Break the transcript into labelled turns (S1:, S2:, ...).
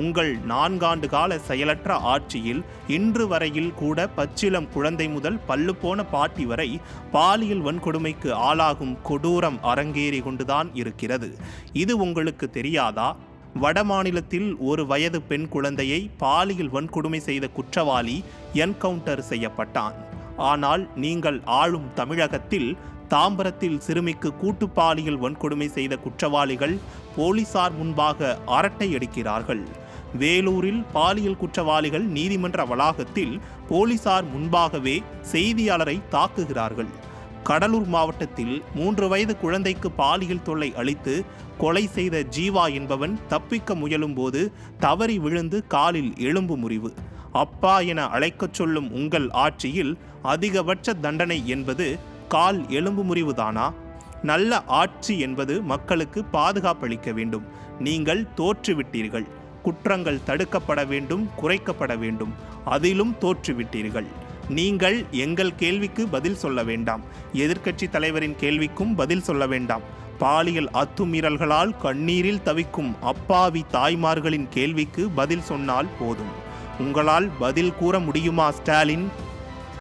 S1: உங்கள் நான்காண்டு கால செயலற்ற ஆட்சியில் இன்று வரையில் கூட பச்சிலம் குழந்தை முதல் பல்லு போன பாட்டி வரை பாலியல் வன்கொடுமைக்கு ஆளாகும் கொடூரம் அரங்கேறி கொண்டுதான் இருக்கிறது. இது உங்களுக்கு தெரியாதா? வடமாநிலத்தில் ஒரு வயது பெண் குழந்தையை பாலியல் வன்கொடுமை செய்த குற்றவாளி என்கவுண்டர் செய்யப்பட்டான். ஆனால் நீங்கள் ஆளும் தமிழகத்தில் தாம்பரத்தில் சிறுமிக்கு கூட்டு பாலியல் வன்கொடுமை செய்த குற்றவாளிகள் போலீசார் முன்பாக அரட்டை அடிக்கிறார்கள். வேலூரில் பாலியல் குற்றவாளிகள் நீதிமன்ற வளாகத்தில் போலீசார் முன்பாகவே செய்தியாளரை தாக்குகிறார்கள். கடலூர் மாவட்டத்தில் மூன்று வயது குழந்தைக்கு பாலியல் தொல்லை அளித்து கொலை செய்த ஜீவா என்பவன் தப்பிக்க முயலும்போது தவறி விழுந்து காலில் எலும்பு முறிவு. அப்பா என அழைக்கச் சொல்லும் உங்கள் ஆட்சியில் அதிகபட்ச தண்டனை என்பது கால் எலும்பு முறிவுதானா? நல்ல ஆட்சி என்பது மக்களுக்கு பாதுகாப்பளிக்க வேண்டும். நீங்கள் தோற்றுவிட்டீர்கள். குற்றங்கள் தடுக்கப்பட வேண்டும் குறைக்கப்பட வேண்டும். அதிலும் தோற்றுவிட்டீர்கள். நீங்கள் எங்கள் கேள்விக்கு பதில் சொல்ல வேண்டாம். எதிர்க்கட்சி தலைவரின் கேள்விக்கும் பதில் சொல்ல வேண்டாம். பாலியல் அத்துமீறல்களால் கண்ணீரில் தவிக்கும் அப்பாவி தாய்மார்களின் கேள்விக்கு பதில் சொன்னால் போதும். உங்களால் பதில் கூற முடியுமா ஸ்டாலின்?